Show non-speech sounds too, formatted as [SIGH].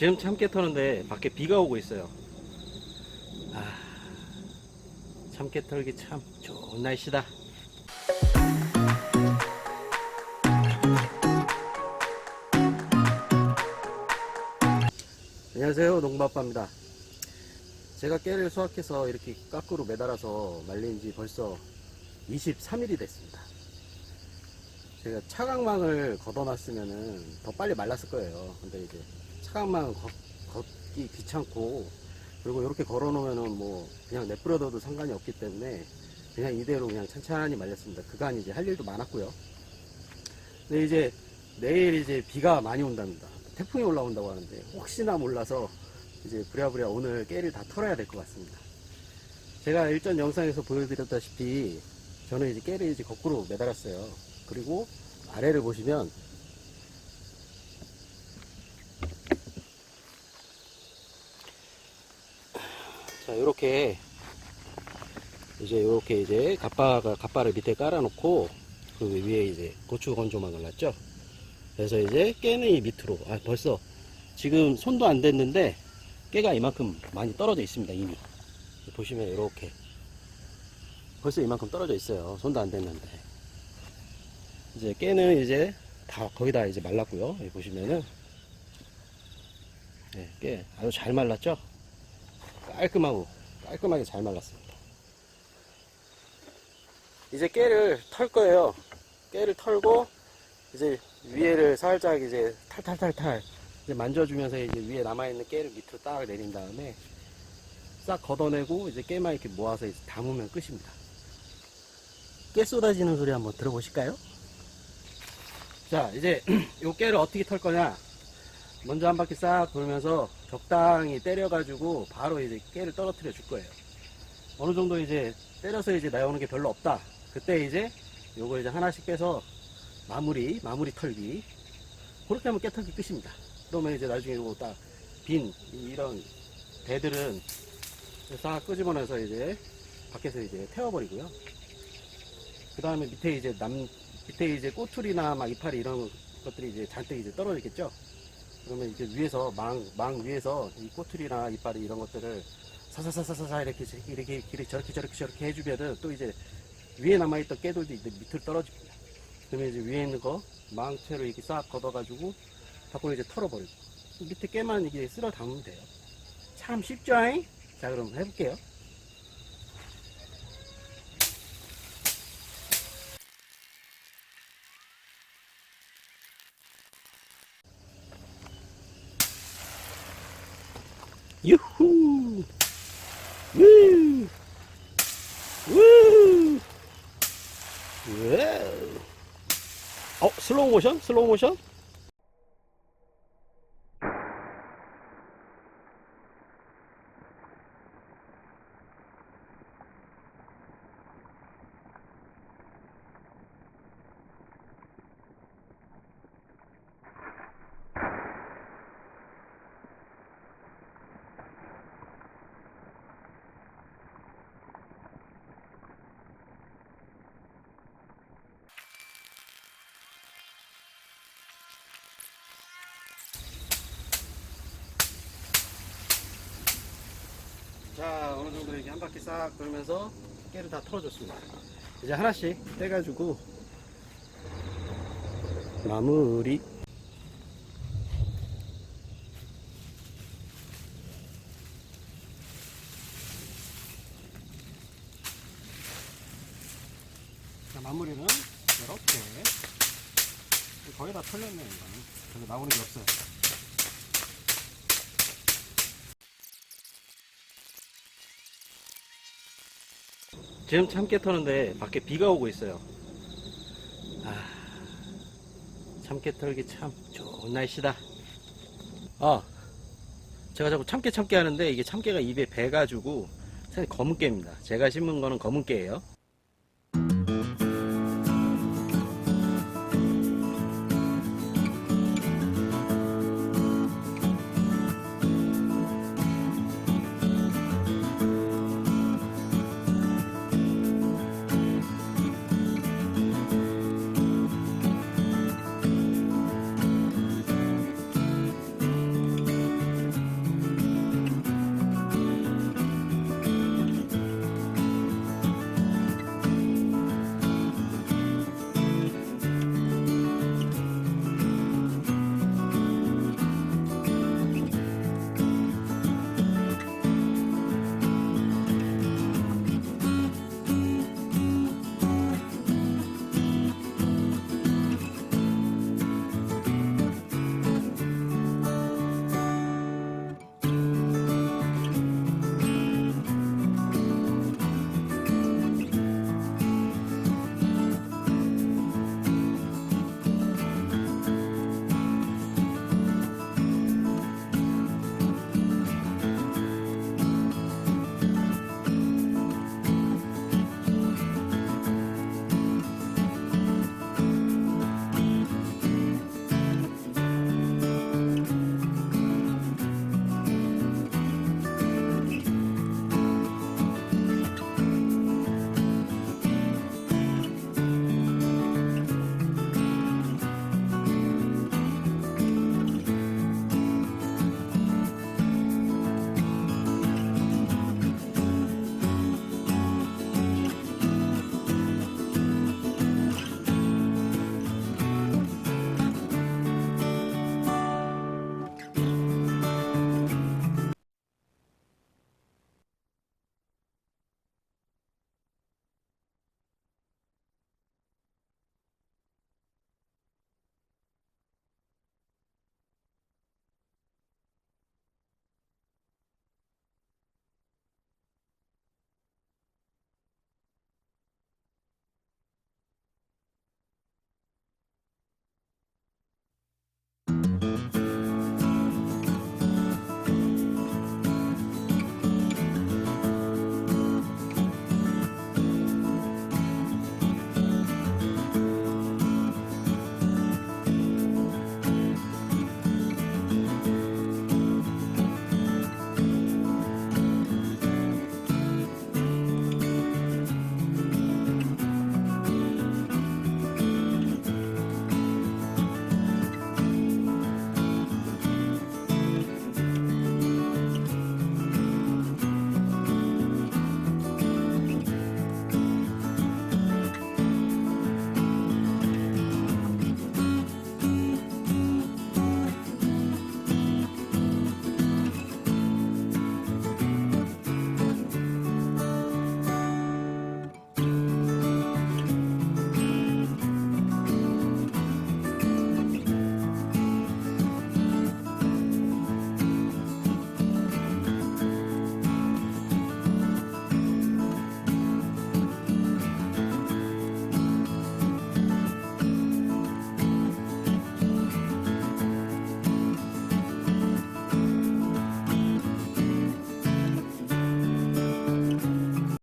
지금 참깨 터는데 밖에 비가 오고 있어요. 아, 참깨 털기 참 좋은 날씨다. 안녕하세요. 농부아빠입니다. 제가 깨를 수확해서 이렇게 깎으로 매달아서 말린 지 벌써 23일이 됐습니다. 제가 차광망을 걷어놨으면 은 더 빨리 말랐을 거예요. 근데 이제 걷, 걷기 귀찮고 그리고 이렇게 걸어 놓으면은 뭐 그냥 내버려둬도 상관이 없기 때문에 그냥 이대로 그냥 찬찬히 말렸습니다. 그간 이제 할 일도 많았고요. 근데 이제 내일 이제 비가 많이 온답니다. 태풍이 올라온다고 하는데 혹시나 몰라서 이제 부랴부랴 오늘 깨를 다 털어야 될 것 같습니다. 제가 일전 영상에서 보여드렸다시피 저는 이제 깨를 이제 거꾸로 매달았어요. 그리고 아래를 보시면 자 이렇게 이제 이렇게 이제 갑바가 갑바를 밑에 깔아놓고 그 위에 이제 고추 건조망을 놨죠. 그래서 이제 깨는 이 밑으로 아 벌써 지금 손도 안 댔는데 깨가 이만큼 많이 떨어져 있습니다 이미. 보시면 이렇게. 벌써 이만큼 떨어져 있어요. 손도 안 댔는데. 이제 깨는 이제 다 거의 다 이제 말랐고요. 여기 보시면은. 네, 깨 아주 잘 말랐죠 깔끔하고 깔끔하게 잘 말랐습니다 이제 깨를 털 거예요 깨를 털고 이제 위에를 살짝 이제 탈탈탈탈 이제 만져주면서 이제 위에 남아있는 깨를 밑으로 딱 내린 다음에 싹 걷어내고 이제 깨만 이렇게 모아서 이제 담으면 끝입니다. 깨 쏟아지는 소리 한번 들어보실까요? 자, 이제 [CLEARS THROAT] 요 깨를 어떻게 털 거냐? 먼저 한 바퀴 싹 돌면서 적당히 때려가지고 바로 이제 깨를 떨어뜨려 줄 거예요. 어느 정도 이제 때려서 이제 나오는 게 별로 없다. 그때 이제 요거 이제 하나씩 빼서 마무리, 마무리 털기. 그렇게 하면 깨털기 끝입니다. 그러면 이제 나중에 이거 딱 빈 이런 배들은 싹 끄집어내서 이제 밖에서 이제 태워버리고요. 그 다음에 밑에 이제 남, 밑에 이제 꼬투리나 막 이파리 이런 것들이 이제 잔뜩 이제 떨어지겠죠. 그러면 이제 위에서 망, 망 위에서 이 꼬투리나 이파리 이런 것들을 사사사사사 이렇게 이렇게 이렇게 저렇게 저렇게 저렇게 해주면은 또 이제 위에 남아있던 깨들도 이제 밑으로 떨어집니다. 그러면 이제 위에 있는 거 망채로 이렇게 싹 걷어가지고 밖으로 이제 털어버리고 밑에 깨만 이게 쓸어 담으면 돼요. 참 쉽죠? 잉? 자 그럼 해볼게요. 유후! 우! 우! 와우! 어, 슬로우 모션? 슬로우 모션? 자, 어느 정도 이렇게 한 바퀴 싹 돌면서 깨를 다 털어줬습니다. 이제 하나씩 떼가지고 마무리. 자, 마무리는 이렇게 거의 다 털렸네요. 이거는. 별로 나오는 게 없어요. 지금 참깨 터는데 밖에 비가 오고 있어요. 아, 참깨 털기 참 좋은 날씨다. 아, 제가 자꾸 참깨 참깨 하는데 이게 참깨가 입에 배가지고 사실 검은 깨입니다. 제가 심은 거는 검은 깨예요.